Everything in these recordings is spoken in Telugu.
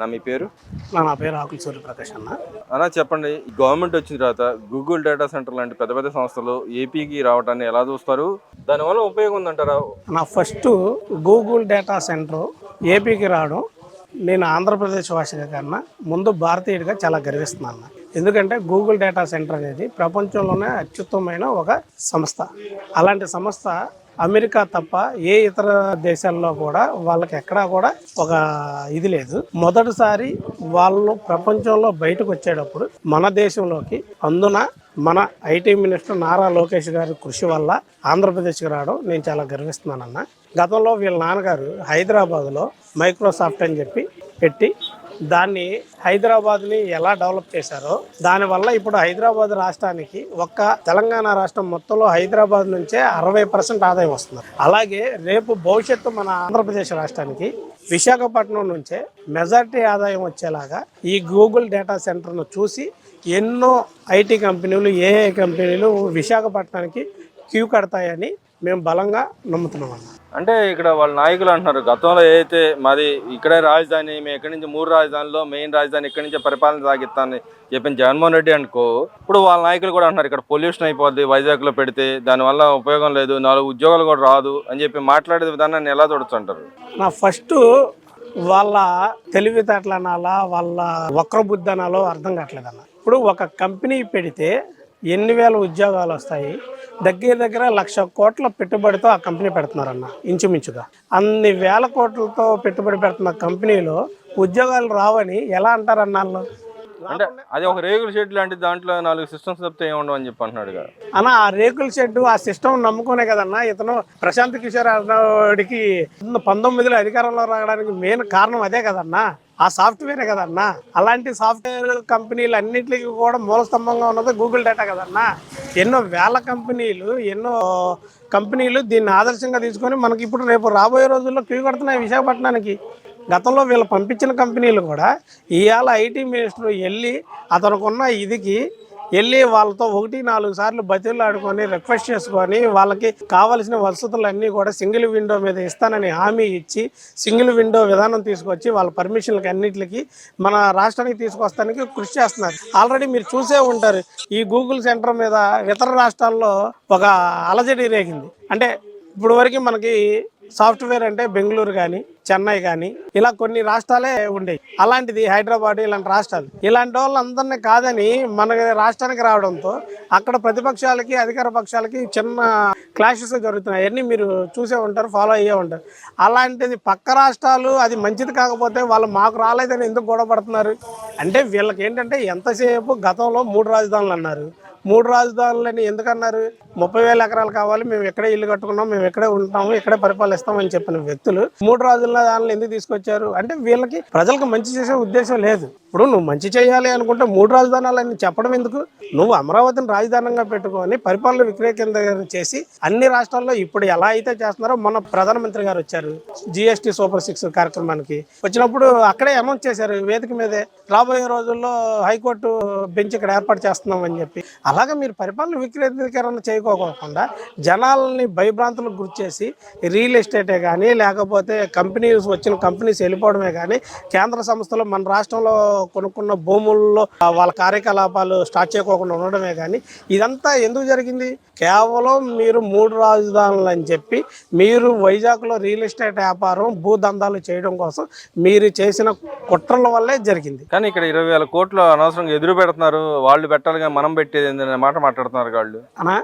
నా మీ పేరు? నా పేరు ఆకుల సూర్యప్రకాష్ అన్న. అలా చెప్పండి గవర్నమెంట్ వచ్చిన తర్వాత గూగుల్ డేటా సెంటర్ లాంటి పెద్ద పెద్ద సంస్థలు ఏపీకి రావడాన్ని ఎలా చూస్తారు? దానివల్ల ఉపయోగం ఉందంటారా? నా ఫస్ట్ గూగుల్ డేటా సెంటర్ ఏపీకి రావడం నేను ఆంధ్రప్రదేశ్ వాసిగా కన్నా ముందు భారతీయుడిగా చాలా గర్విస్తున్నాను ఎందుకంటే గూగుల్ డేటా సెంటర్ అనేది ప్రపంచంలోనే అత్యుత్తమైన ఒక సంస్థ. అలాంటి సంస్థ అమెరికా తప్ప ఏ ఇతర దేశాల్లో కూడా వాళ్ళకి ఎక్కడా కూడా ఒక ఇది లేదు. మొదటిసారి వాళ్ళు ప్రపంచంలో బయటకు వచ్చేటప్పుడు మన దేశంలోకి అందున మన ఐటీ మినిస్టర్ నారా లోకేష్ గారి కృషి వల్ల ఆంధ్రప్రదేశ్కి రావడం నేను చాలా గర్విస్తున్నానన్న. గతంలో వీళ్ళ నాన్నగారు హైదరాబాద్లో మైక్రోసాఫ్ట్ అని చెప్పి పెట్టి దాన్ని హైదరాబాద్ని ఎలా డెవలప్ చేశారో దానివల్ల ఇప్పుడు హైదరాబాద్ రాష్ట్రానికి ఒక్క తెలంగాణ రాష్ట్రం మొత్తంలో హైదరాబాద్ నుంచే అరవై పర్సెంట్ ఆదాయం వస్తుంది. అలాగే రేపు భవిష్యత్తు మన ఆంధ్రప్రదేశ్ రాష్ట్రానికి విశాఖపట్నం నుంచే మెజార్టీ ఆదాయం వచ్చేలాగా ఈ గూగుల్ డేటా సెంటర్ను చూసి ఎన్నో ఐటీ కంపెనీలు ఏఏ కంపెనీలు విశాఖపట్నానికి క్యూ కడతాయని మేము బలంగా నమ్ముతున్నాం అన్న. అంటే ఇక్కడ వాళ్ళ నాయకులు అంటున్నారు గతంలో ఏదైతే మాది ఇక్కడే రాజధాని మేము ఎక్కడి నుంచి మూడు రాజధానిలో మెయిన్ రాజధాని ఇక్కడి నుంచే పరిపాలన సాగిస్తానని చెప్పిన జగన్మోహన్ రెడ్డి అనుకో ఇప్పుడు వాళ్ళ నాయకులు కూడా అంటున్నారు ఇక్కడ పొల్యూషన్ అయిపోద్ది వైజాగ్లో పెడితే దానివల్ల ఉపయోగం లేదు నాలుగు ఉద్యోగాలు కూడా రాదు అని చెప్పి మాట్లాడే విధానాన్ని ఎలా చూడొచ్చు నా ఫస్ట్ వాళ్ళ తెలివితేటలు అనాలా వాళ్ళ వక్రబుద్ధి అనాలో అర్థం కావట్లేదు అన్న ఇప్పుడు ఒక కంపెనీ పెడితే ఎన్ని వేల ఉద్యోగాలు వస్తాయి దగ్గర దగ్గర లక్ష కోట్ల పెట్టుబడితో ఆ కంపెనీ పెడుతున్నారన్న ఇంచుమించుగా. అన్ని వేల కోట్లతో పెట్టుబడి పెడుతున్న కంపెనీలో ఉద్యోగాలు రావని ఎలా అంటారన్న వాళ్ళు? అంటే అది ఒక రేగుల షెడ్ లాంటి దాంట్లో నాలుగు సిస్టమ్స్ తప్పితే ఏముండవు అని చెప్పి అంటున్నాడు కదా. అన్న ఆ రేకుల షెడ్ ఆ సిస్టమ్ నమ్ముకునే కదన్నా ఇతను ప్రశాంత్ కిషోర్ అన్నవాడికి పంతొమ్మిదిలో అధికారంలో రావడానికి మెయిన్ కారణం అదే కదన్నా. ఆ సాఫ్ట్వేరే కదన్నా. అలాంటి సాఫ్ట్వేర్ కంపెనీలు అన్నింటికి కూడా మూలస్తంభంగా ఉన్నది గూగుల్ డేటా కదన్నా. ఎన్నో వేల కంపెనీలు ఎన్నో కంపెనీలు దీన్ని ఆదర్శంగా తీసుకొని మనకి ఇప్పుడు రేపు రాబోయే రోజుల్లో క్యూ కడుతున్నాయి విశాఖపట్నానికి. గతంలో వీళ్ళు పంపించిన కంపెనీలు కూడా ఇవాళ ఐటీ మినిస్టర్ వెళ్ళి అతనుకున్న ఇదికి వెళ్ళి వాళ్ళతో ఒకటి నాలుగు సార్లు బతిలు ఆడుకొని రిక్వెస్ట్ చేసుకొని వాళ్ళకి కావలసిన వసతులన్నీ కూడా సింగిల్ విండో మీద ఇస్తానని హామీ ఇచ్చి సింగిల్ విండో విధానం తీసుకొచ్చి వాళ్ళ పర్మిషన్లకి అన్నిటికి మన రాష్ట్రానికి తీసుకొస్తానికి కృషి చేస్తున్నారు. ఆల్రెడీ మీరు చూసే ఉంటారు ఈ గూగుల్ సెంటర్ మీద ఇతర రాష్ట్రాల్లో ఒక అలజడి రేగింది. అంటే ఇప్పుడు వరకు మనకి సాఫ్ట్వేర్ అంటే బెంగళూరు కానీ చెన్నై కానీ ఇలా కొన్ని రాష్ట్రాలే ఉండేవి అలాంటిది హైదరాబాద్ ఇలాంటి రాష్ట్రాలు. ఇలాంటి వాళ్ళందరినీ కాదని మన రాష్ట్రానికి రావడంతో అక్కడ ప్రతిపక్షాలకి అధికార పక్షాలకి చిన్న క్లాషెస్ జరుగుతున్నాయి. అన్నీ మీరు చూసే ఉంటారు ఫాలో అయ్యే ఉంటారు. అలాంటిది పక్క రాష్ట్రాలు అది మంచిది కాకపోతే వాళ్ళు మాకు రాలేదని ఎందుకు గొడవ పడుతున్నారు? అంటే వీళ్ళకి ఏంటంటే ఎంతసేపు గతంలో మూడు రాజధానులు అన్నారు. మూడు రాజధానులని ఎందుకన్నారు ముప్పై వేల ఎకరాలు కావాలి మేము ఎక్కడే ఇల్లు కట్టుకున్నాం మేము ఎక్కడే ఉంటాము ఎక్కడే పరిపాలిస్తాం అని చెప్పిన వ్యక్తులు మూడు రాజధానులు ఎందుకు తీసుకొచ్చారు? అంటే వీళ్ళకి ప్రజలకు మంచి చేసే ఉద్దేశం లేదు. ఇప్పుడు నువ్వు మంచి చేయాలి అనుకుంటే మూడు రాజధానాలని చెప్పడం ఎందుకు? నువ్వు అమరావతిని రాజధానంగా పెట్టుకొని పరిపాలన విక్రయ చేసి అన్ని రాష్ట్రాల్లో ఇప్పుడు ఎలా అయితే చేస్తున్నారో మొన్న ప్రధానమంత్రి గారు వచ్చారు జిఎస్టీ సూపర్ సిక్స్ కార్యక్రమానికి. వచ్చినప్పుడు అక్కడే అనౌన్స్ చేశారు వేదిక మీదే రాబోయే రోజుల్లో హైకోర్టు బెంచ్ ఇక్కడ ఏర్పాటు చేస్తున్నాం అని చెప్పి. అలాగే మీరు పరిపాలన వికేంద్రీకరణ చేయకోకుండా జనాలని భయభ్రాంతులకు గురి చేసి రియల్ ఎస్టేటే కానీ లేకపోతే కంపెనీస్ వచ్చిన కంపెనీస్ వెళ్ళిపోవడమే కానీ కేంద్ర సంస్థలు మన రాష్ట్రంలో కొనుక్కున్న భూముల్లో వాళ్ళ కార్యకలాపాలు స్టార్ట్ చేయకోకుండా ఉండడమే కానీ ఇదంతా ఎందుకు జరిగింది? కేవలం మీరు మూడు రాజధానులు అని చెప్పి మీరు వైజాగ్లో రియల్ ఎస్టేట్ వ్యాపారం భూదందాలు చేయడం కోసం మీరు చేసిన కుట్రల వల్లే జరిగింది. కానీ ఇక్కడ ఇరవై వేల కోట్లు అనవసరంగా ఎదురు పెడుతున్నారు. వాళ్ళు పెట్టాలి కానీ మనం పెట్టేది మాట మాట్లాడుతున్నారు వాళ్ళు అనా?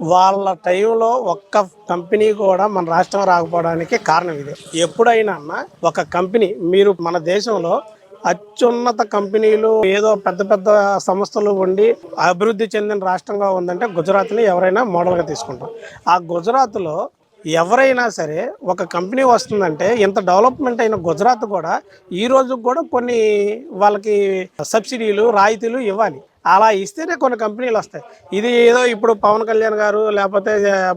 వాళ్ళ టైంలో ఒక్క కంపెనీ కూడా మన రాష్ట్రం రాకపోవడానికి కారణం ఇదే. ఎప్పుడైనా ఒక కంపెనీ మీరు మన దేశంలో అత్యున్నత కంపెనీలు ఏదో పెద్ద పెద్ద సంస్థలు ఉండి అభివృద్ధి చెందిన రాష్ట్రంగా ఉందంటే గుజరాత్ని ఎవరైనా మోడల్గా తీసుకుంటాం. ఆ గుజరాత్లో ఎవరైనా సరే ఒక కంపెనీ వస్తుందంటే ఇంత డెవలప్మెంట్ అయిన గుజరాత్ కూడా ఈ రోజు కూడా కొన్ని వాళ్ళకి సబ్సిడీలు రాయితీలు ఇవ్వాలి. అలా ఇస్తేనే కొన్ని కంపెనీలు వస్తాయి. ఇది ఏదో ఇప్పుడు పవన్ కళ్యాణ్ గారు లేకపోతే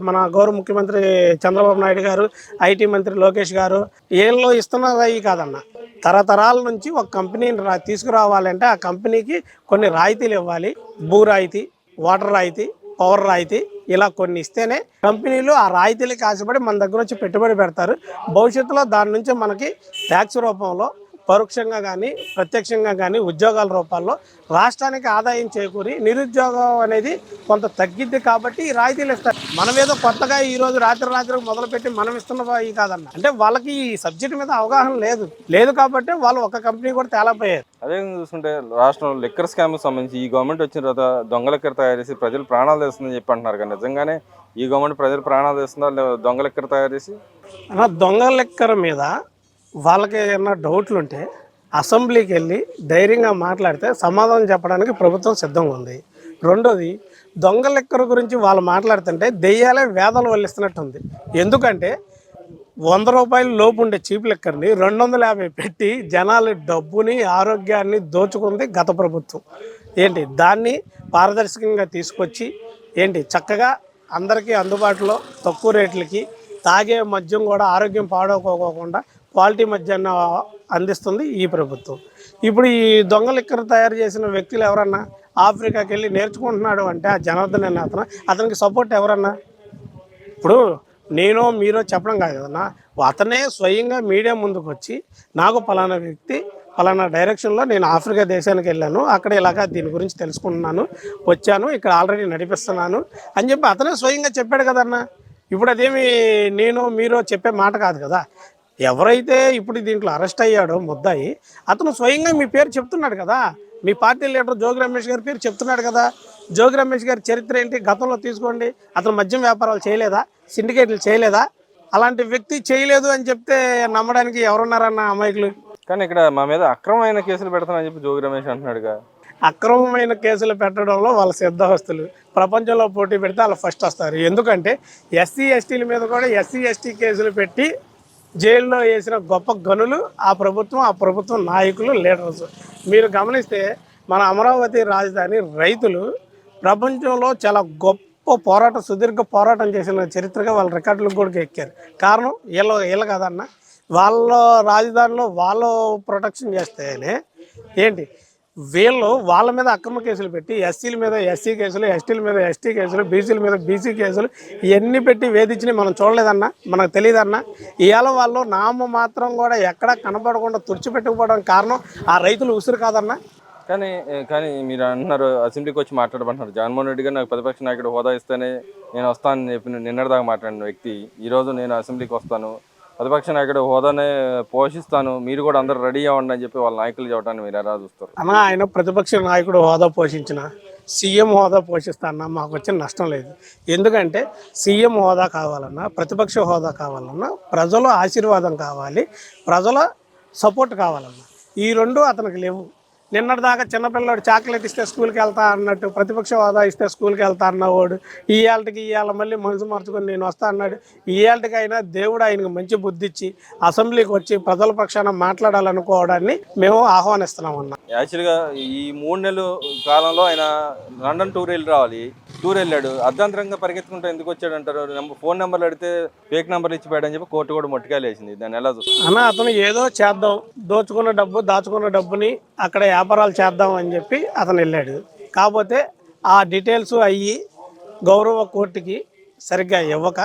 మన గౌరవ ముఖ్యమంత్రి చంద్రబాబు నాయుడు గారు ఐటీ మంత్రి లోకేష్ గారు ఏళ్ళు ఇస్తున్నది కాదన్న. తరతరాల నుంచి ఒక కంపెనీని తీసుకురావాలంటే ఆ కంపెనీకి కొన్ని రాయితీలు ఇవ్వాలి. భూ రాయితీ వాటర్ రాయితీ పవర్ రాయితీ ఇలా కొన్ని ఇస్తేనే కంపెనీలు ఆ రాయితీలకి ఆశపడి మన దగ్గర వచ్చి పెట్టుబడి పెడతారు. భవిష్యత్తులో దాని నుంచి మనకి ట్యాక్స్ రూపంలో పరోక్షంగా కానీ ప్రత్యక్షంగా కానీ ఉద్యోగాల రూపాల్లో రాష్ట్రానికి ఆదాయం చేకూరి నిరుద్యోగం అనేది కొంత తగ్గిద్ది కాబట్టి ఈ రాయితీలు ఇస్తారు. మనం ఏదో కొత్తగా ఈ రోజు రాత్రి రాత్రికి మొదలుపెట్టి మనం ఇస్తున్న ఈ కాదన్న. అంటే వాళ్ళకి ఈ సబ్జెక్ట్ మీద అవగాహన లేదు. లేదు కాబట్టి వాళ్ళు ఒక కంపెనీ కూడా తేలపోయారు అదే చూసుకుంటే రాష్ట్రంలో లిక్కర్ స్కామ్ సంబంధించి ఈ గవర్నమెంట్ వచ్చిన తర్వాత దొంగ లిక్కర్ తయారు చేసి ప్రజలు ప్రాణాలు తెస్తుందని చెప్పి అంటున్నారు కానీ నిజంగానే ఈ గవర్నమెంట్ ప్రజలు ప్రాణాలు తెస్తుందా లేదా దొంగ లిక్కర్ తయారు చేసి? దొంగ లెక్కర మీద వాళ్ళకి ఏమైనా డౌట్లు ఉంటే అసెంబ్లీకి వెళ్ళి ధైర్యంగా మాట్లాడితే సమాధానం చెప్పడానికి ప్రభుత్వం సిద్ధంగా ఉంది. రెండోది దొంగ లెక్కర గురించి వాళ్ళు మాట్లాడుతుంటే దెయ్యాలే వేదాలు వల్లిస్తున్నట్టుంది. ఎందుకంటే వంద రూపాయలు లోపు ఉండే చీప్ లెక్కర్ని రెండు వందల యాభై పెట్టి జనాలు డబ్బుని ఆరోగ్యాన్ని దోచుకుంది గత ప్రభుత్వం. ఏంటి దాన్ని పారదర్శకంగా తీసుకొచ్చి ఏంటి చక్కగా అందరికీ అందుబాటులో తక్కువ రేట్లకి తాగే మద్యం కూడా ఆరోగ్యం పాడవుకోకుండా క్వాలిటీ మధ్యాహ్న అందిస్తుంది ఈ ప్రభుత్వం. ఇప్పుడు ఈ దొంగలు ఇక్కడ తయారు చేసిన వ్యక్తులు ఎవరన్నా ఆఫ్రికాకి వెళ్ళి నేర్చుకుంటున్నాడు అంటే ఆ జనార్దన్ అనే అతను అతనికి సపోర్ట్ ఎవరన్నా? ఇప్పుడు నేను మీరో చెప్పడం కాదు కదన్నా అతనే స్వయంగా మీడియా ముందుకు వచ్చి నాకు పలానా వ్యక్తి పలానా డైరెక్షన్లో నేను ఆఫ్రికా దేశానికి వెళ్ళాను అక్కడ ఇలాగా దీని గురించి తెలుసుకుంటున్నాను వచ్చాను ఇక్కడ ఆల్రెడీ నడిపిస్తున్నాను అని చెప్పి అతనే స్వయంగా చెప్పాడు కదన్నా. ఇప్పుడు అదేమి నేను మీరు చెప్పే మాట కాదు కదా. ఎవరైతే ఇప్పుడు దీంట్లో అరెస్ట్ అయ్యాడో ముద్దాయి అతను స్వయంగా మీ పేరు చెప్తున్నాడు కదా. మీ పార్టీ లీడర్ జోగి రమేష్ గారి పేరు చెప్తున్నాడు కదా. జోగి రమేష్ గారి చరిత్ర ఏంటి? గతంలో తీసుకోండి. అతను మద్యం వ్యాపారాలు చేయలేదా? సిండికేట్లు చేయలేదా? అలాంటి వ్యక్తి చేయలేదు అని చెప్తే నమ్మడానికి ఎవరున్నారన్న అమాయకులు? కానీ ఇక్కడ మా మీద అక్రమమైన కేసులు పెడతానని చెప్పి జోగి రమేష్ అంటున్నాడుగా. అక్రమమైన కేసులు పెట్టడంలో వాళ్ళ సిద్ధహస్తులు. ప్రపంచంలో పోటీ పెడితే వాళ్ళు ఫస్ట్ వస్తారు. ఎందుకంటే ఎస్సీ ఎస్టీల మీద కూడా ఎస్సీ ఎస్టీ కేసులు పెట్టి జైల్లో వేసిన గొప్ప గనులు ఆ ప్రభుత్వం ఆ ప్రభుత్వం నాయకులు లీడర్స్. మీరు గమనిస్తే మన అమరావతి రాజధాని రైతులు ప్రపంచంలో చాలా గొప్ప పోరాటం సుదీర్ఘ పోరాటం చేసిన చరిత్రగా వాళ్ళ రికార్డులకు కూడా ఎక్కారు. కారణం వీళ్ళ వీళ్ళ కాదన్న. వాళ్ళ రాజధానిలో వాళ్ళు ప్రొటెక్షన్ చేస్తేనే ఏంటి? వీళ్ళు వాళ్ళ మీద అక్రమ కేసులు పెట్టి ఎస్సీల మీద ఎస్సీ కేసులు ఎస్టీల మీద ఎస్టీ కేసులు బీసీల మీద బీసీ కేసులు ఇవన్నీ పెట్టి వేధించినవి మనం చూడలేదన్నా మనకు తెలియదన్నా. ఇవాళ వాళ్ళు నామ మాత్రం కూడా ఎక్కడ కనపడకుండా తుడిచిపెట్టుకుపోవడం కారణం ఆ రైతులు ఉసురు కాదన్నా. కానీ కానీ మీరు అంటున్నారు అసెంబ్లీకి వచ్చి మాట్లాడమంటున్నారు. జగన్మోహన్ రెడ్డి గారు నాకు ప్రతిపక్ష నాయకుడు హోదా ఇస్తేనే నేను వస్తానని చెప్పి నిన్నటిదాకా మాట్లాడిన వ్యక్తి ఈరోజు నేను అసెంబ్లీకి వస్తాను. ప్రతిపక్ష నాయకుడు హోదానే పోషిస్తాను. మీరు కూడా అందరు రెడీ అవ్వండి అని చెప్పి వాళ్ళ నాయకులు చెప్పడానికి మీరు ఎలా చూస్తారు? అన్న ఆయన ప్రతిపక్ష నాయకుడు హోదా పోషించిన సీఎం హోదా పోషిస్తానన్నా మాకు వచ్చిన నష్టం లేదు. ఎందుకంటే సీఎం హోదా కావాలన్నా ప్రతిపక్ష హోదా కావాలన్నా ప్రజల ఆశీర్వాదం కావాలి ప్రజల సపోర్ట్ కావాలన్నా. ఈ రెండు అతనికి లేవు. నిన్నటిదాకా చిన్నపిల్లడు చాక్లెట్ ఇస్తే స్కూల్కి వెళ్తా అన్నట్టు ప్రతిపక్ష హోదా ఇస్తే స్కూల్కి వెళ్తా అన్నవాడు ఈ ఏళ్ళకి ఇవాళ మళ్ళీ మనసు మార్చుకొని నేను వస్తా అన్నాడు. ఈ ఏళ్ళకి అయినా దేవుడు ఆయనకు మంచి బుద్ధి ఇచ్చి అసెంబ్లీకి వచ్చి ప్రజల పక్షాన మాట్లాడాలనుకోవడాన్ని మేము ఆహ్వానిస్తున్నాం అన్న. యాక్చువల్గా ఈ మూడు నెలలు కాలంలో ఆయన లండన్ టూర్ వెళ్ళి రావాలి. టూర్ వెళ్ళాడు అర్ధాంతరంగా పరిగెత్తుకుంటూ ఎందుకు వచ్చాడు అంటారు? నెంబర్ ఫోన్ నెంబర్లు అడిగితే ఫేక్ నెంబర్లు అని చెప్పి కోర్టు కూడా మొట్టికాయలు వేసింది. దాన్ని ఎలా అన్న అతను ఏదో చేద్దాం దోచుకున్న డబ్బు దాచుకున్న డబ్బుని అక్కడ వ్యాపారాలు చేద్దాం అని చెప్పి అతను వెళ్ళాడు. కాకపోతే ఆ డీటెయిల్స్ అయ్యి గౌరవ కోర్టుకి సరిగ్గా ఇవ్వక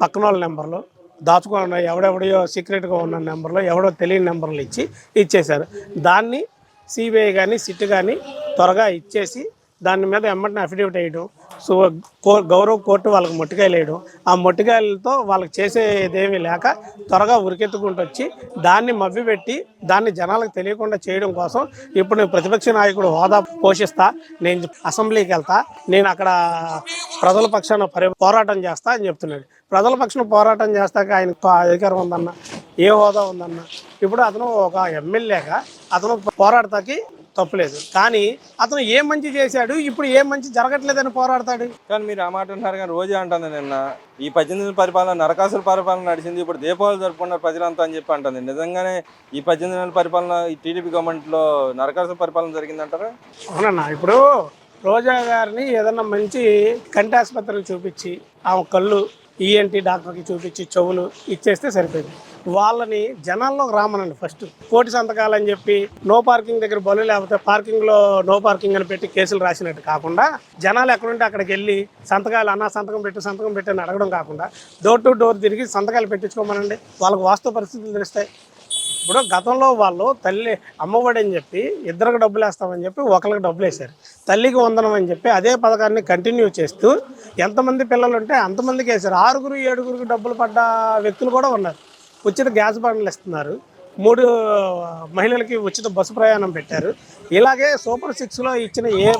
పక్కన వాళ్ళ నెంబర్లు దాచుకున్న ఎవడెవడో సీక్రెట్గా ఉన్న నెంబర్లో ఎవడో తెలియని నెంబర్లు ఇచ్చి ఇచ్చేశారు. దాన్ని సిబిఐ కానీ సిట్ కానీ త్వరగా ఇచ్చేసి దాని మీద ఎమ్మటిని అఫిడవిట్ వేయడం సో గౌరవ కోర్టు వాళ్ళకి మొట్టికాయలు వేయడం. ఆ మొట్టికాయలతో వాళ్ళకి చేసేదేమీ లేక త్వరగా ఉరికెత్తుకుంటూ వచ్చి దాన్ని మవ్విపెట్టి దాన్ని జనాలకు తెలియకుండా చేయడం కోసం ఇప్పుడు నేను ప్రతిపక్ష నాయకుడు హోదా పోషిస్తా నేను అసెంబ్లీకి వెళ్తా నేను అక్కడ ప్రజల పక్షాన పోరాటం చేస్తా అని చెప్తున్నాడు. ప్రజల పక్షాన పోరాటం చేస్తాక ఆయన అధికారం ఉందన్న? ఏ హోదా ఉందన్న? ఇప్పుడు అతను ఒక ఎమ్మెల్యేగా అతను పోరాడతాకి తప్పులేదు. కానీ అతను ఏ మంచి చేశాడు ఇప్పుడు ఏ మంచి జరగట్లేదని పోరాడతాడు? కానీ మీరు ఆ మాట అంటున్నారు కానీ రోజే అంటుంది నిన్న. ఈ పద్దెనిమిది పరిపాలన నరకాసుల పరిపాలన నడిచింది ఇప్పుడు దీపావళి జరుపుకున్నారు ప్రజలంతా అని చెప్పి అంటుంది. నిజంగానే ఈ పద్దెనిమిది నెలల పరిపాలన ఈ టీడీపీ గవర్నమెంట్లో నరకాసుల పరిపాలన జరిగిందంటారా? అవునన్నా ఇప్పుడు రోజా గారిని ఏదన్నా మంచి కంటి చూపించి ఆమె కళ్ళు ఈఎన్టీ డాక్టర్కి చూపించి చెవులు ఇచ్చేస్తే సరిపోయింది. వాళ్ళని జనాల్లోకి రామనండి ఫస్ట్. కోటి సంతకాలు అని చెప్పి నో పార్కింగ్ దగ్గర బలు లేకపోతే పార్కింగ్లో నో పార్కింగ్ అని పెట్టి కేసులు రాసినట్టు కాకుండా జనాలు ఎక్కడుంటే అక్కడికి వెళ్ళి సంతకాలు అన్న సంతకం పెట్టి సంతకం పెట్టి అని అడగడం కాకుండా డోర్ టు డోర్ తిరిగి సంతకాలు పెట్టించుకోమనండి. వాళ్ళకి వాస్తవ పరిస్థితులు తెలుస్తాయి. ఇప్పుడు గతంలో వాళ్ళు తల్లి అమ్మఒడి అని చెప్పి ఇద్దరికి డబ్బులు వేస్తామని చెప్పి ఒకరికి డబ్బులు వేశారు. తల్లికి వందనం అని చెప్పి అదే పథకాన్ని కంటిన్యూ చేస్తూ ఎంతమంది పిల్లలు ఉంటే అంతమందికి వేశారు. ఆరుగురు ఏడుగురికి డబ్బులు పడ్డ వ్యక్తులు కూడా ఉన్నారు. ఉచిత గ్యాస్ బండ్లు ఇస్తున్నారు. మూడు మహిళలకి ఉచిత బస్సు ప్రయాణం పెట్టారు. ఇలాగే సూపర్ సిక్స్లో ఇచ్చిన ఏ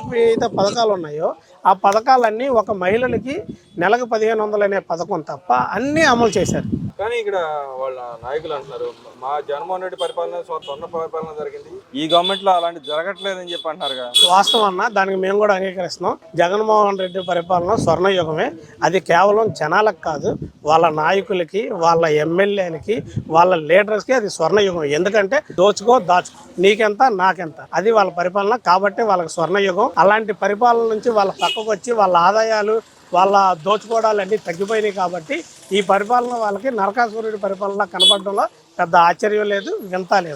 పథకాలు ఉన్నాయో ఆ పథకాలన్నీ ఒక మహిళలకి నెలకు పదిహేను వందలు అనే పథకం తప్ప అన్నీ అమలు చేశారు. కానీ ఇక్కడ వాళ్ళ నాయకులు అంటున్నారు మా జగన్మోహన్ రెడ్డి పరిపాలన స్వతంత్ర పరిపాలన జరిగింది. ఈ గవర్నమెంట్లో అలాంటి జరగట్లేదని చెప్పి అంటున్నారు కదా. వాస్తవం అన్న దానికి మేము కూడా అంగీకరిస్తున్నాం. జగన్మోహన్ రెడ్డి పరిపాలన స్వర్ణయుగమే. అది కేవలం జనాలకు కాదు వాళ్ళ నాయకులకి వాళ్ళ ఎమ్మెల్యేలకి వాళ్ళ లీడర్స్కి అది స్వర్ణయుగం. ఎందుకంటే దోచుకో దాచుకో. నీకెంత నాకెంత. అది వాళ్ళ పరిపాలన కాబట్టి వాళ్ళకి స్వర్ణయుగం. అలాంటి పరిపాలన నుంచి వాళ్ళ పక్కకు వచ్చి వాళ్ళ ఆదాయాలు వాళ్ళ దోచుకోవడాలు అన్నీ తగ్గిపోయినాయి కాబట్టి ఈ పరిపాలన వాళ్ళకి నరకాసురుడి పరిపాలన కనపడడంలో పెద్ద ఆశ్చర్యం లేదు వింత లేదు.